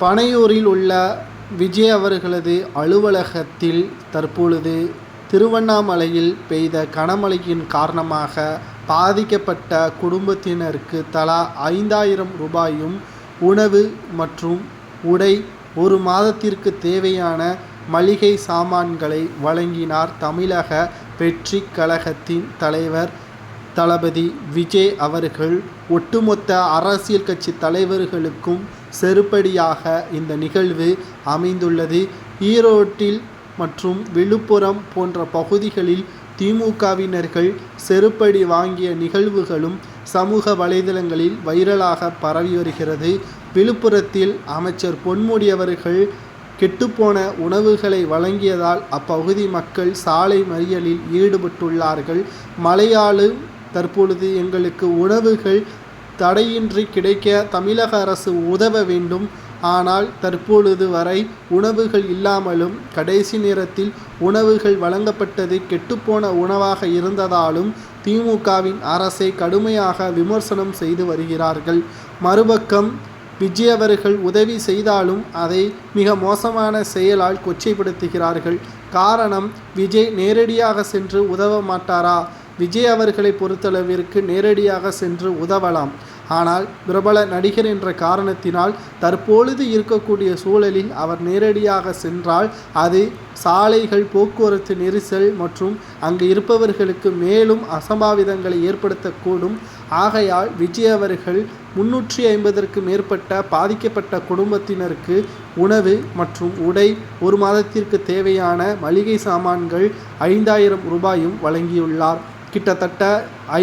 பனையூரில் உள்ள விஜய் அவர்களது அலுவலகத்தில் தற்பொழுது திருவண்ணாமலையில் பெய்த கனமழையின் காரணமாக பாதிக்கப்பட்ட குடும்பத்தினருக்கு தலா ஐந்தாயிரம் ரூபாயும் உணவு மற்றும் உடை ஒரு மாதத்திற்கு தேவையான மளிகை சாமான்களை வழங்கினார் தமிழக வெற்றி கழகத்தின் தலைவர் தளபதி விஜய் அவர்கள் ஒட்டுமொத்த அரசியல் கட்சி தலைவர்களுக்கும் செருப்படியாக இந்த நிகழ்வு அமைந்துள்ளது. ஈரோட்டில் மற்றும் விழுப்புரம் போன்ற பகுதிகளில் திமுகவினர்கள் செருப்படி வாங்கிய நிகழ்வுகளும் சமூக வலைதளங்களில் வைரலாக பரவி வருகிறது. விழுப்புரத்தில் அமைச்சர் பொன்முடி அவர்கள் கெட்டுப்போன உணவுகளை வழங்கியதால் அப்பகுதி மக்கள் சாலை மறியலில் ஈடுபட்டுள்ளார்கள். மலையாள தற்பொழுது எங்களுக்கு உணவுகள் தடையின்றி கிடைக்க தமிழக அரசு உதவ வேண்டும். ஆனால் தற்பொழுது வரை உணவுகள் இல்லாமலும் கடைசி நேரத்தில் உணவுகள் வழங்கப்பட்டது கெட்டுப்போன உணவாக இருந்ததாலும் திமுகவின் அரசை கடுமையாக விமர்சனம் செய்து வருகிறார்கள். மறுபக்கம் விஜய் அவர்கள் உதவி செய்தாலும் அதை மிக மோசமான செயலால் கொச்சைப்படுத்துகிறார்கள். காரணம் விஜய் நேரடியாக சென்று உதவ மாட்டாரா? விஜய் அவர்களை பொறுத்தளவிற்கு நேரடியாக சென்று உதவலாம். ஆனால் பிரபல நடிகர் என்ற காரணத்தினால் தற்பொழுது இருக்கக்கூடிய சூழலில் அவர் நேரடியாக சென்றால் அது சாலைகள் போக்குவரத்து நெரிசல் மற்றும் அங்கு இருப்பவர்களுக்கு மேலும் அசம்பாவிதங்களை ஏற்படுத்தக்கூடும். ஆகையால் விஜய் அவர்கள் முன்னூற்றி ஐம்பதற்கு மேற்பட்ட பாதிக்கப்பட்ட குடும்பத்தினருக்கு உணவு மற்றும் உடை ஒரு மாதத்திற்கு தேவையான மளிகை சாமான்கள் ஐந்தாயிரம் ரூபாயும் வழங்கியுள்ளார். கிட்டத்தட்ட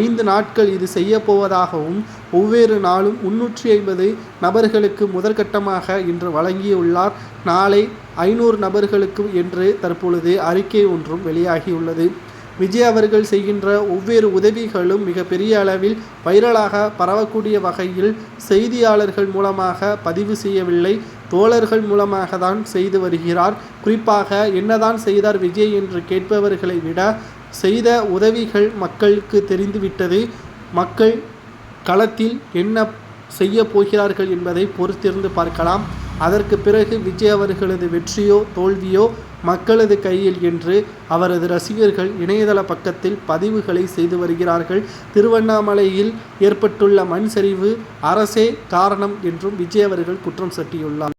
ஐந்து நாட்கள் இது செய்யப்போவதாகவும் ஒவ்வொரு நாளும் முன்னூற்றி ஐம்பது நபர்களுக்கு முதற்கட்டமாக இன்று வழங்கியுள்ளார். நாளை ஐநூறு நபர்களுக்கு என்று தற்பொழுது அறிக்கை ஒன்றும் வெளியாகியுள்ளது. விஜய் அவர்கள் செய்கின்ற ஒவ்வொரு உதவிகளும் மிகப்பெரிய அளவில் வைரலாக பரவக்கூடிய வகையில் செய்தியாளர்கள் மூலமாக பதிவு செய்யவில்லை. தோழர்கள் மூலமாக தான் செய்து வருகிறார். குறிப்பாக என்னதான் செய்தார் விஜய் என்று கேட்பவர்களை விட செய்த உதவிகள் மக்களுக்கு தெரிந்துவிட்டது. மக்கள் களத்தில் என்ன செய்ய போகிறார்கள் என்பதை பொறுத்திருந்து பார்க்கலாம். அதற்கு பிறகு விஜய் அவர்களது வெற்றியோ தோல்வியோ மக்களது கையில் என்று அவரது ரசிகர்கள் இணையதள பக்கத்தில் பதிவுகளை செய்து வருகிறார்கள். திருவண்ணாமலையில் ஏற்பட்டுள்ள மண் சரிவு அரசே காரணம் என்றும் விஜய் அவர்கள் குற்றம் சாட்டியுள்ளார்.